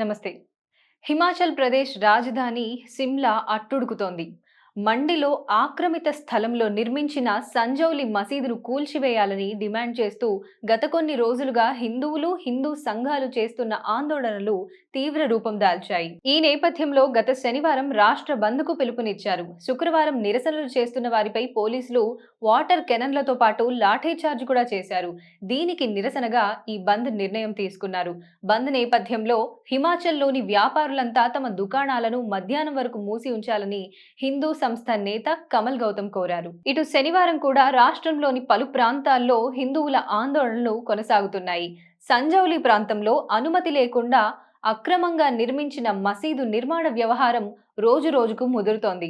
నమస్తే. హిమాచల్ ప్రదేశ్ రాజధాని సిమ్లా అట్టుడుకుతోంది. మండిలో ఆక్రమిత స్థలంలో నిర్మించిన సంజౌలి మసీదును కూల్చివేయాలని డిమాండ్ చేస్తూ గత కొన్ని రోజులుగా హిందువులు హిందూ సంఘాలు చేస్తున్న ఆందోళనలు తీవ్ర రూపం దాల్చాయి. ఈ నేపథ్యంలో గత శనివారం రాష్ట్ర బంద్కు పిలుపునిచ్చారు. శుక్రవారం నిరసనలు చేస్తున్న వారిపై పోలీసులు వాటర్ కెనన్లతో పాటు లాఠీచార్జ్ కూడా చేశారు. దీనికి నిరసనగా ఈ బంద్ నిర్ణయం తీసుకున్నారు. బంద్ నేపథ్యంలో హిమాచల్లోని వ్యాపారులంతా తమ దుకాణాలను మధ్యాహ్నం వరకు మూసి ఉంచాలని హిందూ సంస్థ నేత కమల్ గౌతమ్ కోరారు. ఇటు శనివారం కూడా రాష్ట్రంలోని పలు ప్రాంతాల్లో హిందువుల ఆందోళనలు కొనసాగుతున్నాయి. సంజౌలి ప్రాంతంలో అనుమతి లేకుండా అక్రమంగా నిర్మించిన మసీదు నిర్మాణ వ్యవహారం రోజు రోజుకు ముదురుతోంది.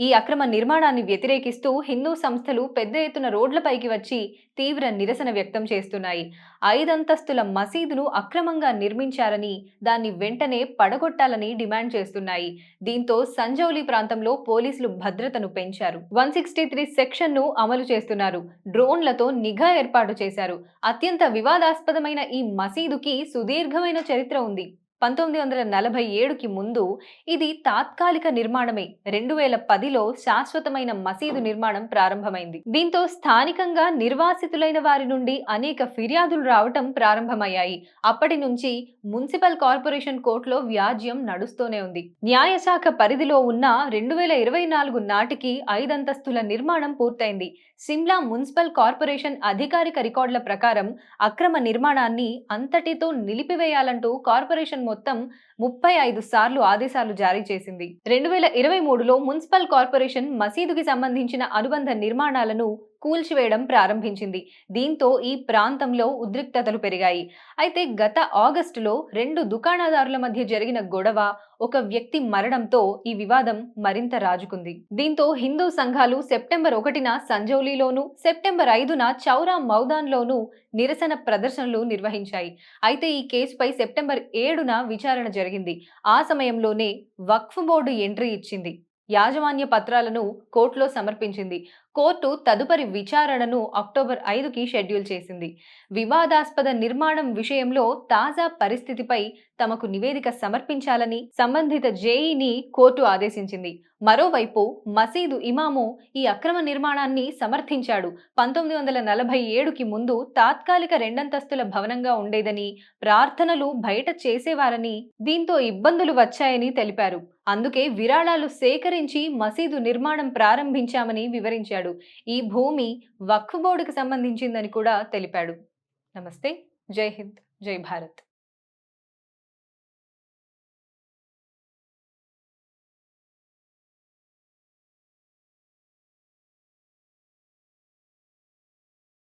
ఈ అక్రమ నిర్మాణాన్ని వ్యతిరేకిస్తూ హిందూ సంస్థలు పెద్ద ఎత్తున రోడ్లపైకి వచ్చి తీవ్ర నిరసన వ్యక్తం చేస్తున్నాయి. ఐదంతస్తుల మసీదును అక్రమంగా నిర్మించారని దాన్ని వెంటనే పడగొట్టాలని డిమాండ్ చేస్తున్నాయి. దీంతో సంజౌలి ప్రాంతంలో పోలీసులు భద్రతను పెంచారు. వన్ సిక్స్టీ త్రీ సెక్షన్ను అమలు చేస్తున్నారు. డ్రోన్లతో నిఘా ఏర్పాటు చేశారు. అత్యంత వివాదాస్పదమైన ఈ మసీదుకి సుదీర్ఘమైన చరిత్ర ఉంది. పంతొమ్మిది వందల నలభై ఏడుకి ముందు ఇది తాత్కాలిక నిర్మాణమే. రెండు వేల పదిలో శాశ్వతమైన మసీదు నిర్మాణం ప్రారంభమైంది. దీంతో స్థానికంగా నిర్వాసితులైన వారి నుండి అనేక ఫిర్యాదులు రావటం ప్రారంభమయ్యాయి. అప్పటి నుంచి మున్సిపల్ కార్పొరేషన్ కోర్టులో వ్యాజ్యం నడుస్తూనే ఉంది. న్యాయశాఖ పరిధిలో ఉన్న రెండు వేల ఇరవై నాలుగు నాటికి ఐదంతస్తుల నిర్మాణం పూర్తయింది. సిమ్లా మున్సిపల్ కార్పొరేషన్ అధికారిక రికార్డుల ప్రకారం అక్రమ నిర్మాణాన్ని అంతటితో నిలిపివేయాలంటూ కార్పొరేషన్ మొత్తం ముప్పై ఐదు సార్లు ఆదేశాలు జారీ చేసింది. రెండు వేల ఇరవై మూడులో మున్సిపల్ కార్పొరేషన్ మసీదుకి సంబంధించిన అనుబంధ నిర్మాణాలను కూల్చివేయడం ప్రారంభించింది. దీంతో ఈ ప్రాంతంలో ఉద్రిక్తతలు పెరిగాయి. అయితే గత ఆగస్టులో రెండు దుకాణదారుల మధ్య జరిగిన గొడవ ఒక వ్యక్తి మరణంతో ఈ వివాదం మరింత రాజుకుంది. దీంతో హిందూ సంఘాలు సెప్టెంబర్ ఒకటిన సంజౌలీలోను సెప్టెంబర్ ఐదున చౌరా మౌదాన్లోనూ నిరసన ప్రదర్శనలు నిర్వహించాయి. అయితే ఈ కేసుపై సెప్టెంబర్ ఏడున విచారణ జరిగింది. ఆ సమయంలోనే వక్ఫ్ బోర్డు ఎంట్రీ ఇచ్చింది. యాజమాన్య పత్రాలను కోర్టులో సమర్పించింది. కోర్టు తదుపరి విచారణను అక్టోబర్ ఐదుకి షెడ్యూల్ చేసింది. వివాదాస్పద నిర్మాణం విషయంలో తాజా పరిస్థితిపై తమకు నివేదిక సమర్పించాలని సంబంధిత జేఈని కోర్టు ఆదేశించింది. మరోవైపు మసీదు ఇమాము ఈ అక్రమ నిర్మాణాన్ని సమర్థించాడు. పంతొమ్మిది వందల నలభై ఏడుకి ముందు తాత్కాలిక రెండంతస్తుల భవనంగా ఉండేదని ప్రార్థనలు బయట చేసేవారని దీంతో ఇబ్బందులు వచ్చాయని తెలిపారు. అందుకే విరాళాలు సేకరించి మసీదు నిర్మాణం ప్రారంభించామని వివరించాడు. ఈ భూమి వక్ఫ్ బోర్డుకు సంబంధించిందని కూడా తెలిపాడు. నమస్తే. జై హింద్. జై భారత్.